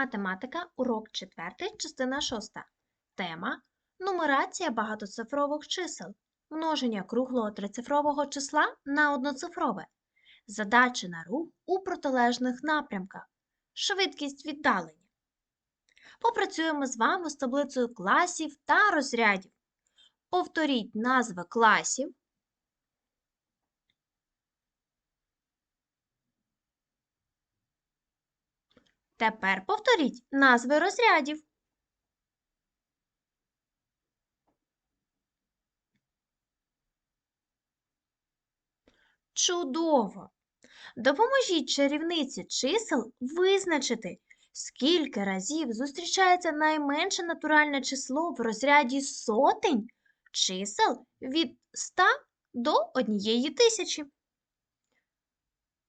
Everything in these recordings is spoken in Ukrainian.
Математика, урок 4, частина 6. Тема Нумерація багатоцифрових чисел. Множення круглого трицифрового числа на одноцифрове. Задачі на рух у протилежних напрямках. Швидкість віддалення. Попрацюємо з вами з таблицею класів та розрядів. Повторіть назви класів. Тепер повторіть назви розрядів. Чудово! Допоможіть чарівниці чисел визначити, скільки разів зустрічається найменше натуральне число в розряді сотень чисел від 100 до однієї тисячі.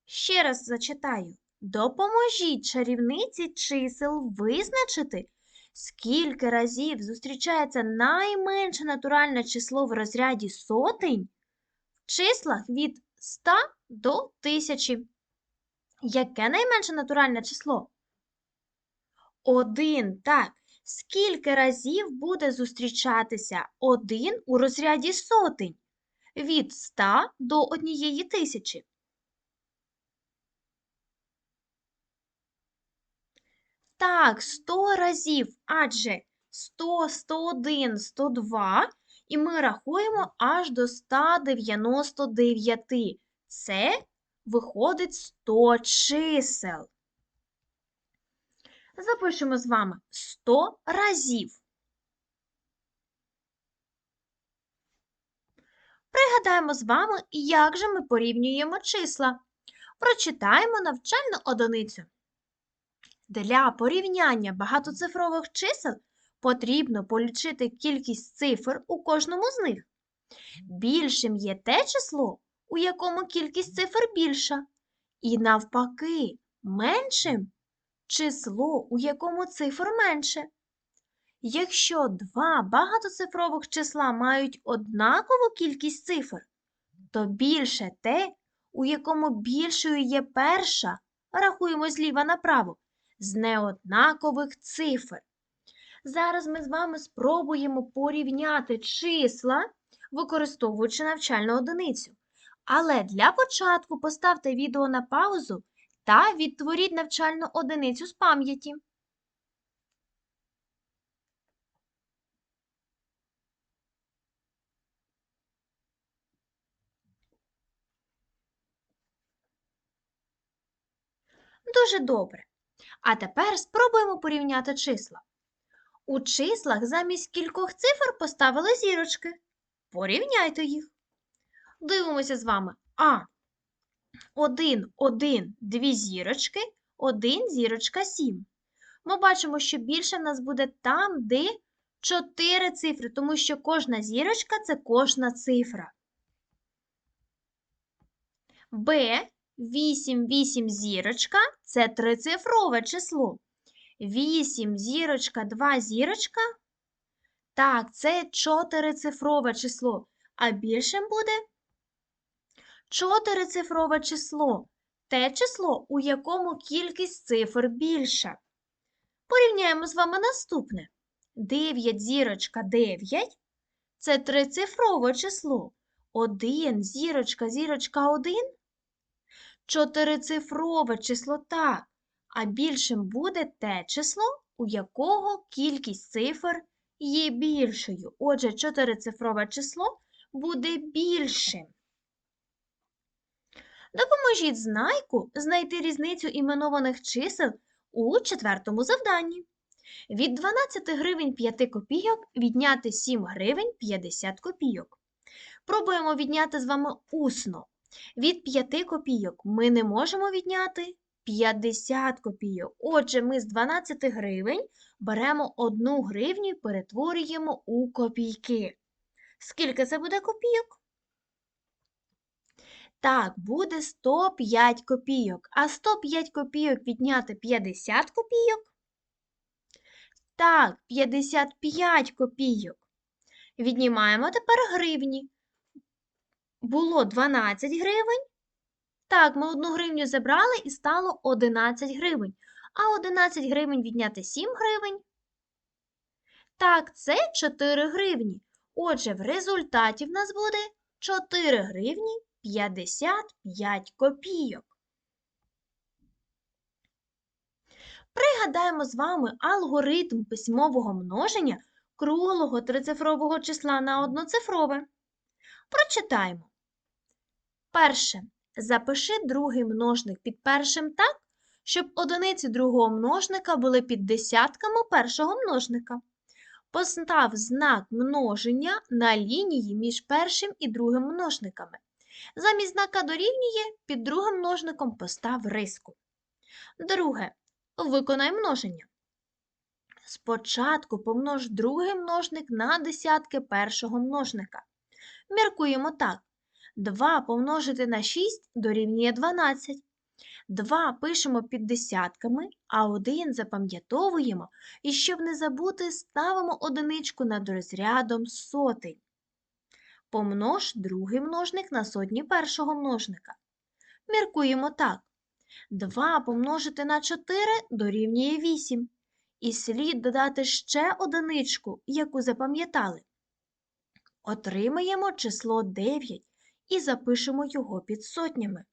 Ще раз зачитаю. Допоможіть чарівниці чисел визначити, скільки разів зустрічається найменше натуральне число в розряді сотень в числах від 100 до 1000. Яке найменше натуральне число? Один. Так. Скільки разів буде зустрічатися один у розряді сотень від 100 до 1000? Так, 100 разів, адже 100, 101, 102, і ми рахуємо аж до 199. Це виходить 100 чисел. Запишемо з вами 100 разів. Пригадаємо з вами, як же ми порівнюємо числа. Прочитаємо навчальну одиницю. Для порівняння багатоцифрових чисел потрібно полічити кількість цифр у кожному з них. Більшим є те число, у якому кількість цифр більша, і навпаки, меншим число, у якому цифр менше. Якщо два багатоцифрових числа мають однакову кількість цифр, то більше те, у якому більшою є перша, рахуємо зліва направо, з неоднакових цифр. Зараз ми з вами спробуємо порівняти числа, використовуючи навчальну одиницю. Але для початку поставте відео на паузу та відтворіть навчальну одиницю з пам'яті. Дуже добре. А тепер спробуємо порівняти числа. У числах замість кількох цифр поставили зірочки. Порівняйте їх. Дивимося з вами. А. 1, 1, 2 зірочки, 1 зірочка 7. Ми бачимо, що більше в нас буде там, де 4 цифри, тому що кожна зірочка це кожна цифра. Б 8, 8 зірочка це трицифрове число. 8 зірочка, 2 зірочка. Так, це чотирицифрове число. А більшим буде чотирицифрове число. Те число, у якому кількість цифр більша. Порівняємо з вами наступне. 9 зірочка 9 це трицифрове число. 1 зірочка, зірочка 1 чотирицифрове число так, а більшим буде те число, у якого кількість цифр є більшою. Отже, чотирицифрове число буде більшим. Допоможіть знайку знайти різницю іменованих чисел у четвертому завданні. Від 12 гривень 5 копійок відняти 7 гривень 50 копійок. Пробуємо відняти з вами усно. Від 5 копійок ми не можемо відняти 50 копійок. Отже, ми з 12 гривень беремо 1 гривню і перетворюємо у копійки. Скільки це буде копійок? Так, буде 105 копійок. А 105 копійок відняти 50 копійок? Так, 55 копійок. Віднімаємо тепер гривні було 12 гривень. Так, ми одну гривню забрали і стало 11 гривень. А 11 гривень відняти 7 гривень. Так, це 4 гривні. Отже, в результаті в нас буде 4 гривні 55 копійок. Пригадаємо з вами алгоритм письмового множення круглого трицифрового числа на одноцифрове. Прочитаємо. Перше. Запиши другий множник під першим так, щоб одиниці другого множника були під десятками першого множника. Постав знак множення на лінії між першим і другим множниками. Замість знака дорівнює під другим множником постав риску. Друге. Виконай множення. Спочатку помнож другий множник на десятки першого множника. Міркуємо так. 2 помножити на 6 дорівнює 12. 2 пишемо під десятками, а 1 запам'ятовуємо і щоб не забути, ставимо одиничку над розрядом сотень. Помнож другий множник на сотні першого множника. Міркуємо так. 2 помножити на 4 дорівнює 8. І слід додати ще одиничку, яку запам'ятали. Отримаємо число 9 і запишемо його під сотнями.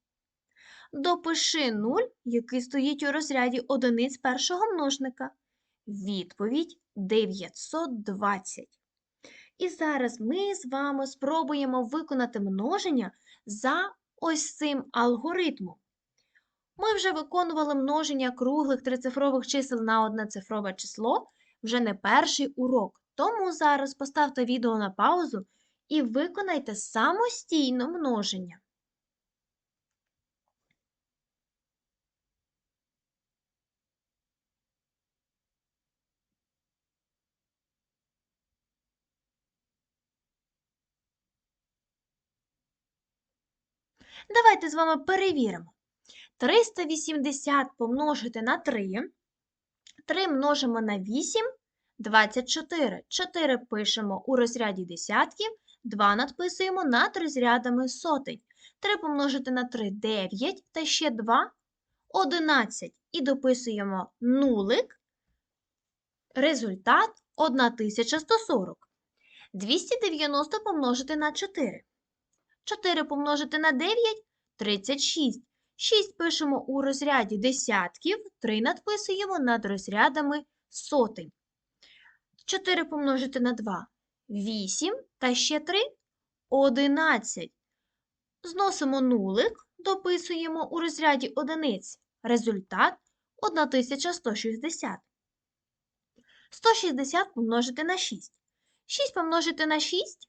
Допиши 0, який стоїть у розряді одиниць першого множника. Відповідь 920. І зараз ми з вами спробуємо виконати множення за ось цим алгоритмом. Ми вже виконували множення круглих трицифрових чисел на одноцифрове число вже не перший урок. Тому зараз поставте відео на паузу і виконайте самостійно множення. Давайте з вами перевіримо. 380 помножити на 3. 3 множимо на 8, 24. 4 пишемо у розряді десятків, 2 надписуємо над розрядами сотень. 3 помножити на 3 9 та ще 2 11. І дописуємо нулик. Результат 1140. 290 помножити на 4. 4 помножити на 9 36. 6 пишемо у розряді десятків, 3 надписуємо над розрядами сотень. 4 помножити на 2 8 та ще 3 11. Зносимо нулик, дописуємо у розряді одиниць. Результат 1160. 160 помножити на 6. 6 помножити на 6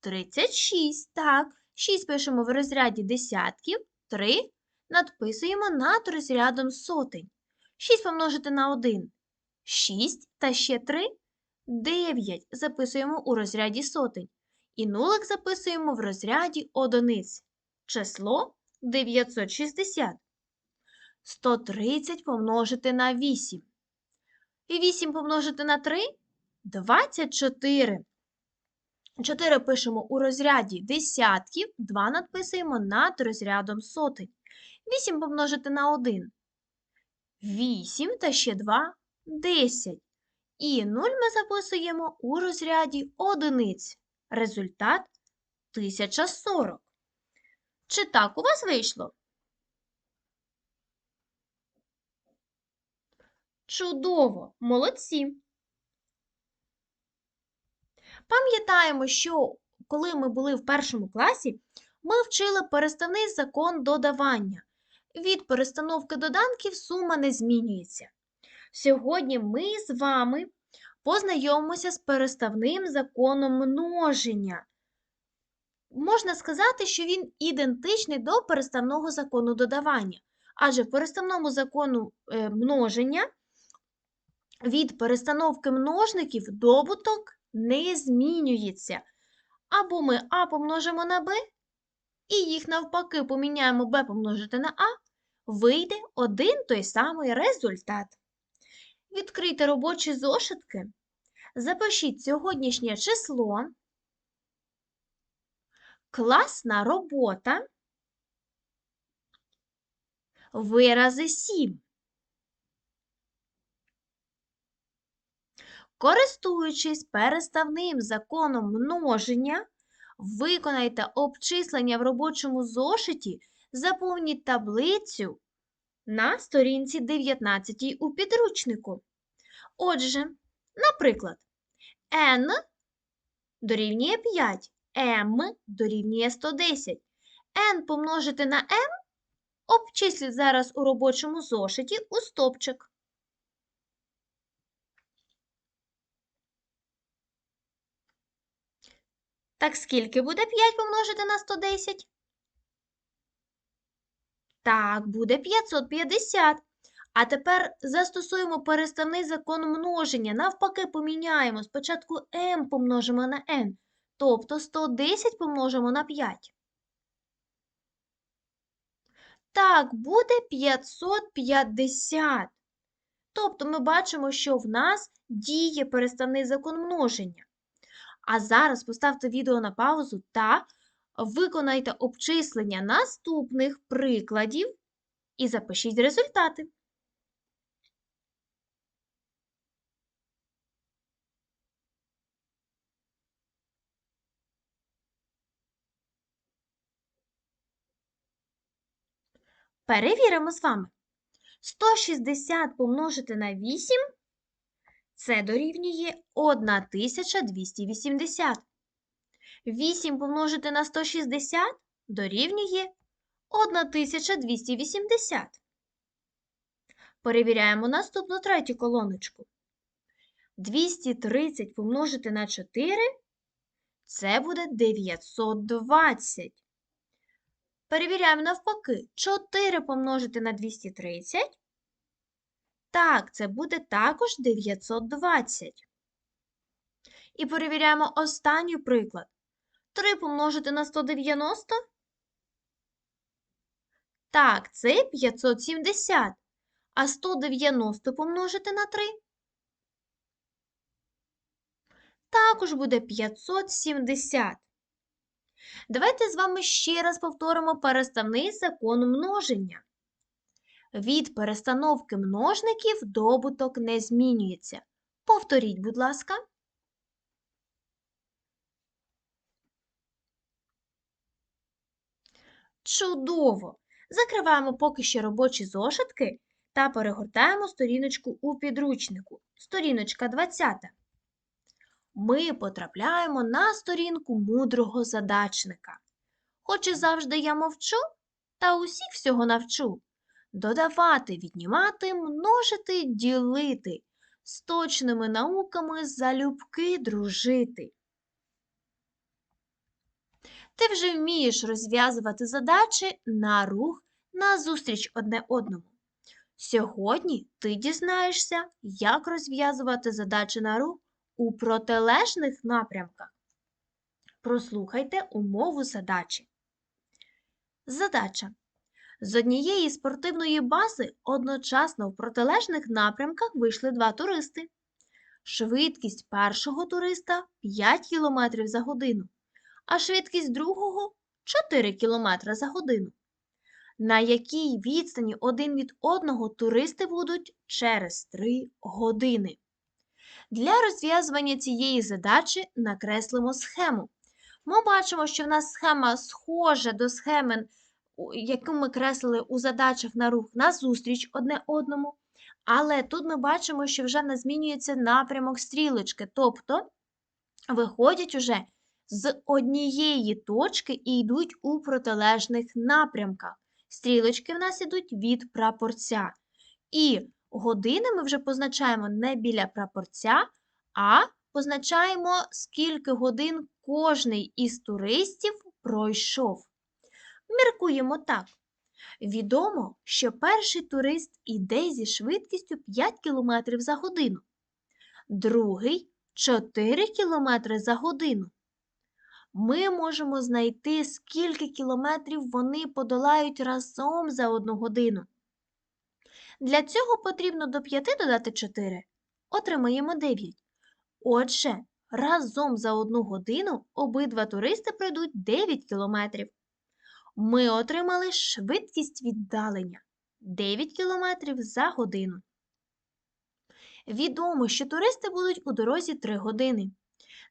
36. Так, 6 пишемо в розряді десятків, 3 надписуємо над розрядом сотень. 6 помножити на 1 6 та ще 3 9 записуємо у розряді сотень. І нулик записуємо в розряді одиниць. Число 960. 130 помножити на 8. І 8 помножити на 3 24. 4 пишемо у розряді десятків, 2 надписуємо над розрядом сотень. 8 помножити на 1. 8 та ще 2 10. І 0 ми записуємо у розряді одиниць. Результат 1040. Чи так у вас вийшло? Чудово! Молодці! Пам'ятаємо, що коли ми були в першому класі, ми вчили переставний закон додавання. Від перестановки доданків сума не змінюється. Сьогодні ми з вами познайомимося з переставним законом множення. Можна сказати, що він ідентичний до переставного закону додавання. Адже в переставному закону е, множення від перестановки множників добуток не змінюється. Або ми А помножимо на Б, і їх навпаки поміняємо Б помножити на А, вийде один той самий результат. Відкрийте робочі зошитки. Запишіть сьогоднішнє число, класна робота, вирази 7. Користуючись переставним законом множення, виконайте обчислення в робочому зошиті, заповніть таблицю на сторінці 19 у підручнику. Отже, наприклад, n дорівнює 5, m дорівнює 110. n помножити на m обчисліть зараз у робочому зошиті у стопчик. Так скільки буде 5 помножити на 110? Так, буде 550. А тепер застосуємо переставний закон множення. Навпаки, поміняємо. Спочатку m помножимо на n, тобто 110 помножимо на 5. Так, буде 550. Тобто ми бачимо, що в нас діє переставний закон множення. А зараз поставте відео на паузу та виконайте обчислення наступних прикладів і запишіть результати. Перевіримо з вами. 160 помножити на 8 це дорівнює 1280. 8 помножити на 160 дорівнює 1280. Перевіряємо наступну третю колоночку. 230 помножити на 4 це буде 920. Перевіряємо навпаки. 4 помножити на 230. Так, це буде також 920. І перевіряємо останній приклад. 3 помножити на 190. Так, це 570. А 190 помножити на 3. Також буде 570. Давайте з вами ще раз повторимо переставний закон множення. Від перестановки множників добуток не змінюється. Повторіть, будь ласка. Чудово! Закриваємо поки що робочі зошитки та перегортаємо сторіночку у підручнику. Сторіночка 20. Ми потрапляємо на сторінку мудрого задачника. Хоч і завжди я мовчу, та усіх всього навчу. Додавати, віднімати, множити, ділити, з точними науками залюбки дружити. Ти вже вмієш розв'язувати задачі на рух назустріч одне одному. Сьогодні ти дізнаєшся, як розв'язувати задачі на рух у протилежних напрямках. Прослухайте умову задачі. Задача. З однієї спортивної бази одночасно в протилежних напрямках вийшли два туристи. Швидкість першого туриста 5 км за годину, а швидкість другого 4 км за годину. На якій відстані один від одного туристи будуть через 3 години. Для розв'язування цієї задачі накреслимо схему. Ми бачимо, що в нас схема схожа до схеми, яку ми креслили у задачах на рух назустріч одне одному. Але тут ми бачимо, що вже не змінюється напрямок стрілочки. Тобто виходять уже з однієї точки і йдуть у протилежних напрямках. Стрілочки в нас йдуть від прапорця. І години ми вже позначаємо не біля прапорця, а позначаємо, скільки годин кожний із туристів пройшов. Міркуємо так. Відомо, що перший турист іде зі швидкістю 5 км за годину, другий 4 км за годину. Ми можемо знайти, скільки кілометрів вони подолають разом за одну годину. Для цього потрібно до 5 додати 4. Отримаємо 9. Отже, разом за одну годину обидва туристи пройдуть 9 кілометрів. Ми отримали швидкість віддалення 9 км за годину. Відомо, що туристи будуть у дорозі 3 години.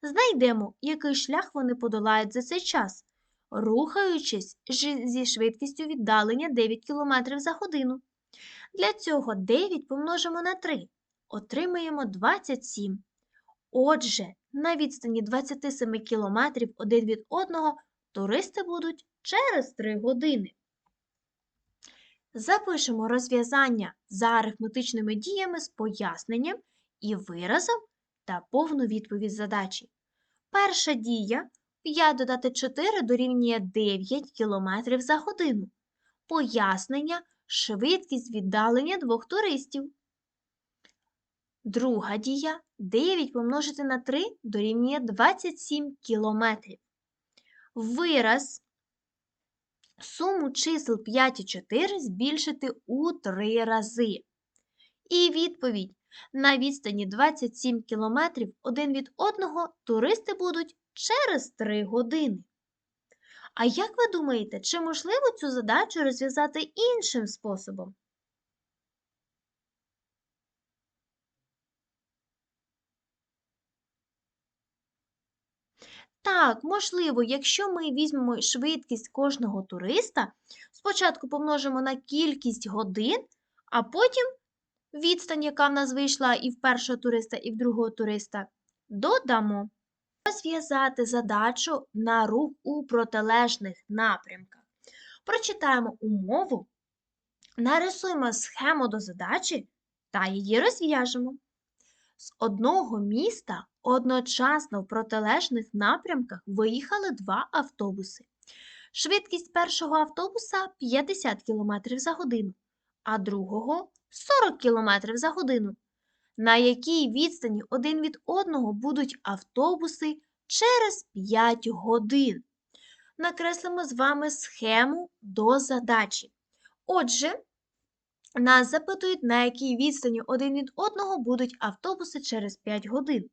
Знайдемо, який шлях вони подолають за цей час, рухаючись зі швидкістю віддалення 9 км за годину. Для цього 9 помножимо на 3, отримаємо 27. Отже, на відстані 27 км один від одного туристи будуть через 3 години. Запишемо розв'язання за арифметичними діями з поясненням і виразом та повну відповідь задачі. Перша дія 5 додати 4 дорівнює 9 км за годину. Пояснення швидкість віддалення двох туристів. Друга дія 9 помножити на 3 дорівнює 27 км. Вираз суму чисел 5 і 4 збільшити у 3 рази. І відповідь на відстані 27 км один від одного туристи будуть через 3 години. А як ви думаєте, чи можливо цю задачу розв'язати іншим способом? Так, можливо, якщо ми візьмемо швидкість кожного туриста, спочатку помножимо на кількість годин, а потім відстань, яка в нас вийшла і в першого туриста, і в другого туриста, додамо. Розв'язати задачу на рух у протилежних напрямках. Прочитаємо умову, нарисуємо схему до задачі та її розв'яжемо. З одного міста одночасно в протилежних напрямках виїхали два автобуси. Швидкість першого автобуса 50 км за годину, а другого 40 км за годину. На якій відстані один від одного будуть автобуси через 5 годин. Накреслимо з вами схему до задачі. Отже, нас запитують, на якій відстані один від одного будуть автобуси через 5 годин.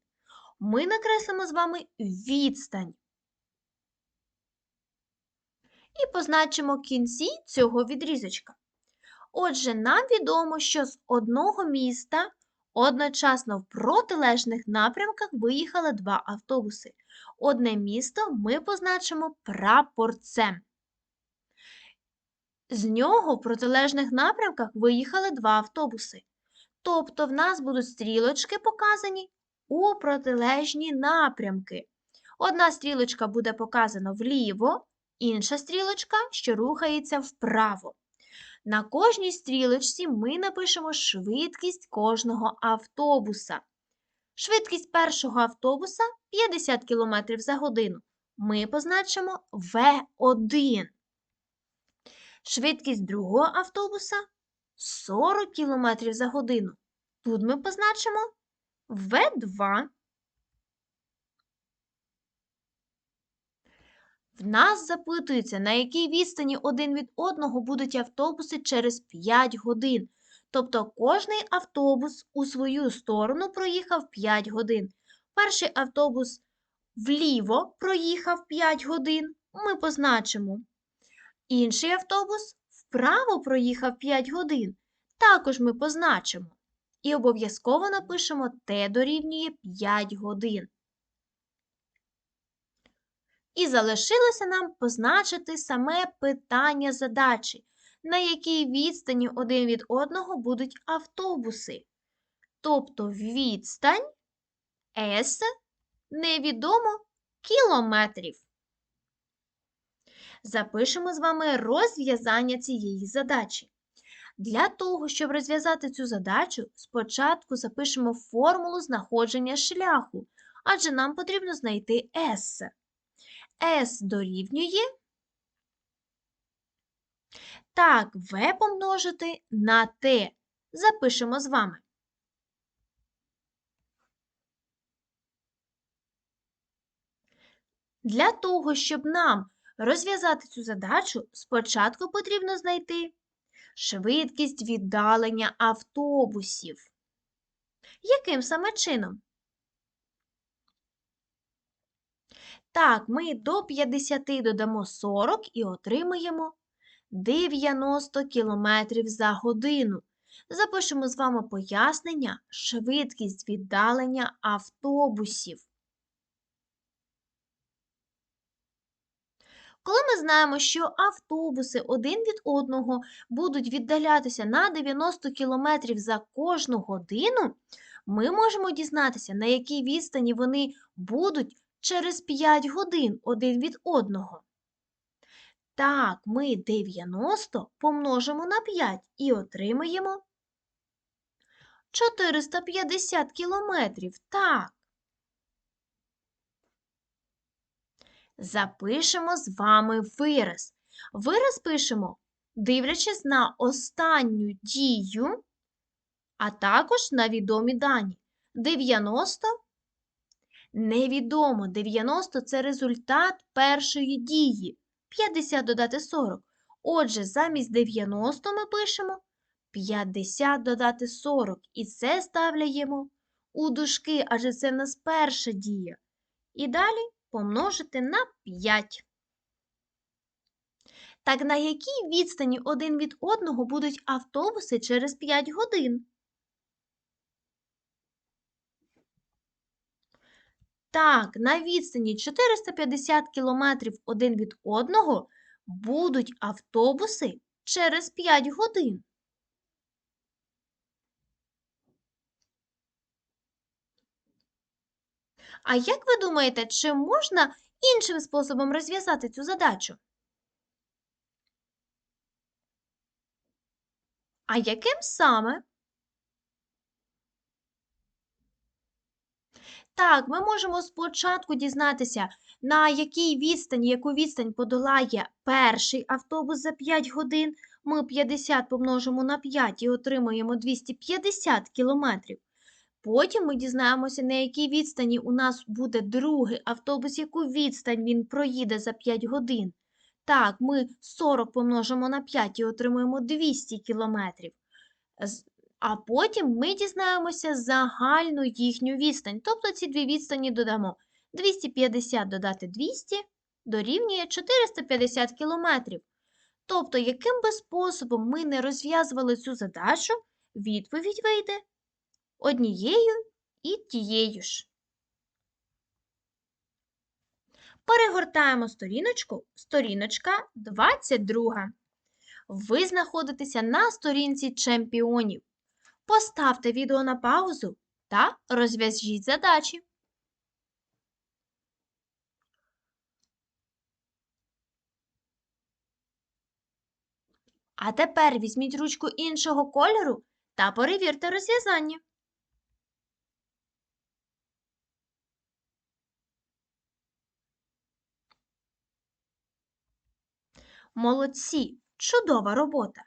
Ми накреслимо з вами відстань. І позначимо кінці цього відрізочка. Отже, нам відомо, що з одного міста одночасно в протилежних напрямках виїхали два автобуси. Одне місто ми позначимо прапорцем. З нього в протилежних напрямках виїхали два автобуси. Тобто в нас будуть стрілочки показані у протилежні напрямки. Одна стрілочка буде показана вліво, інша стрілочка, що рухається вправо. На кожній стрілочці ми напишемо швидкість кожного автобуса. Швидкість першого автобуса 50 км за годину. Ми позначимо В1. Швидкість другого автобуса 40 км за годину. Тут ми позначимо В2. В нас запитується, на якій відстані один від одного будуть автобуси через 5 годин. Тобто кожний автобус у свою сторону проїхав 5 годин. Перший автобус вліво проїхав 5 годин, ми позначимо. Інший автобус вправо проїхав 5 годин, також ми позначимо. І обов'язково напишемо Т дорівнює 5 годин. І залишилося нам позначити саме питання задачі, на якій відстані один від одного будуть автобуси. Тобто відстань С невідомо кілометрів. Запишемо з вами розв'язання цієї задачі. Для того, щоб розв'язати цю задачу, спочатку запишемо формулу знаходження шляху, адже нам потрібно знайти S. S дорівнює. Так, В помножити на Т. Запишемо з вами. Для того, щоб нам розв'язати цю задачу, спочатку потрібно знайти швидкість віддалення автобусів. Яким саме чином? Так, ми до 50 додамо 40 і отримаємо 90 км за годину. запишемо з вами пояснення швидкість віддалення автобусів. Коли ми знаємо, що автобуси один від одного будуть віддалятися на 90 км за кожну годину, ми можемо дізнатися, на якій відстані вони будуть через 5 годин один від одного. Так, ми 90 помножимо на 5 і отримаємо 450 кілометрів. Так. Запишемо з вами вираз. Вираз пишемо, дивлячись на останню дію, а також на відомі дані. 90 невідомо. 90 це результат першої дії. 50 додати 40. Отже, замість 90 ми пишемо 50 додати 40. І це ставляємо у дужки, адже це в нас перша дія. І далі помножити на 5. Так на якій відстані один від одного будуть автобуси через 5 годин? Так, на відстані 450 кілометрів один від одного будуть автобуси через 5 годин. А як ви думаєте, чи можна іншим способом розв'язати цю задачу? А яким саме? Так, ми можемо спочатку дізнатися, на якій відстані, яку відстань подолає перший автобус за 5 годин. Ми 50 помножимо на 5 і отримаємо 250 кілометрів. Потім ми дізнаємося, на якій відстані у нас буде другий автобус, яку відстань він проїде за 5 годин. Так, ми 40 помножимо на 5 і отримуємо 200 кілометрів. А потім ми дізнаємося загальну їхню відстань. Тобто ці дві відстані додамо. 250 додати 200 дорівнює 450 кілометрів. Тобто, яким би способом ми не розв'язували цю задачу, відповідь вийде однією і тією ж. Перегортаємо сторіночку, сторіночка 22. Ви знаходитеся на сторінці чемпіонів. Поставте відео на паузу та розв'яжіть задачі. А тепер візьміть ручку іншого кольору та перевірте розв'язання. Молодці! Чудова робота!